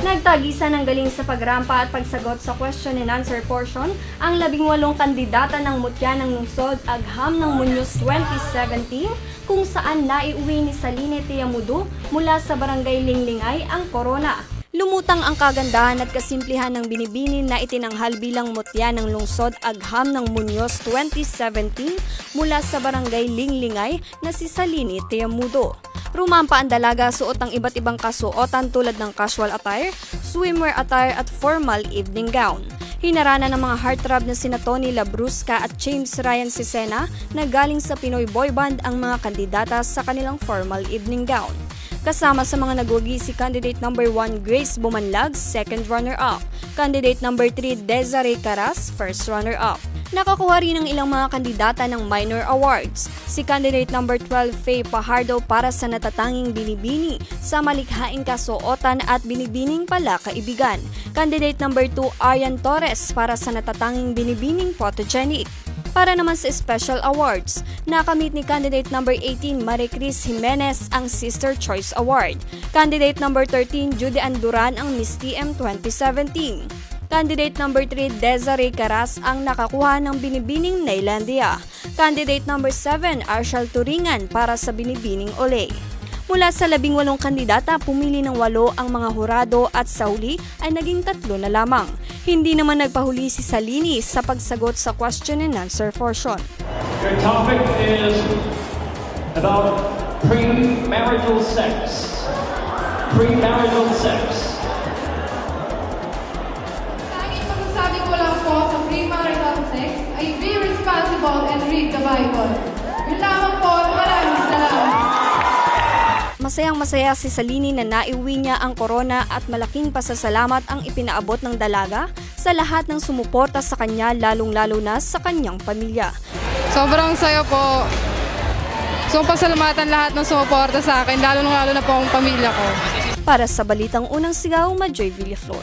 Nagtagisan ng galing sa pagrampa at pagsagot sa question and answer portion ang labing walong kandidata ng Mutya ng Lungsod Agham ng Munyos 2017 kung saan naiuwi ni Saline Tiamudu mula sa barangay Linglingay ang corona. Lumutang ang kagandahan at kasimplihan ng binibini na itinanghal bilang mutya ng lungsod Agham ng Munyos 2017 mula sa barangay Linglingay na si Salini Tiamudo. Rumampa ang dalaga suot ng iba't ibang kasuotan tulad ng casual attire, swimwear attire at formal evening gown. Hinarana ng mga heartthrob na sina Tony Labrusca at James Ryan Sisena na galing sa Pinoy Boy Band ang mga kandidata sa kanilang formal evening gown. Kasama sa mga nagwagi si candidate number 1 Grace Bumanlag, second runner-up. Candidate number 3 Desiree Caras, first runner-up. Nakakuha rin ng ilang mga kandidata ng minor awards. Si candidate number 12 Faye Pahardo para sa natatanging binibini sa malikhaing kasuotan at binibining pala kaibigan. Candidate number 2 Aryan Torres para sa natatanging binibining photogenic. Para naman sa Special Awards, nakamit ni candidate number 18 Marie Cris Jimenez ang Sister Choice Award. Candidate number 13 Judy Anduran ang Miss TM 2017. Candidate number 3 Desiree Caras ang nakakuha ng binibining Nailandia. Candidate number 7 Arshal Turingan para sa binibining Olay. Mula sa labing walong kandidata, pumili ng walo ang mga hurado at sa huli ay naging tatlo na lamang. Hindi naman nagpahuli si Salini sa pagsagot sa question and answer portion. Your topic is about premarital sex. Premarital sex. Masayang masaya si Salini na naiuwi niya ang corona at malaking pasasalamat ang ipinaabot ng dalaga sa lahat ng sumuporta sa kanya lalong-lalo na sa kanyang pamilya. Sobrang saya po. So, pasalamatan lahat ng sumuporta sa akin, lalo-lalo na po ang pamilya ko. Para sa Balitang Unang Sigaw, Majoy Villaflor.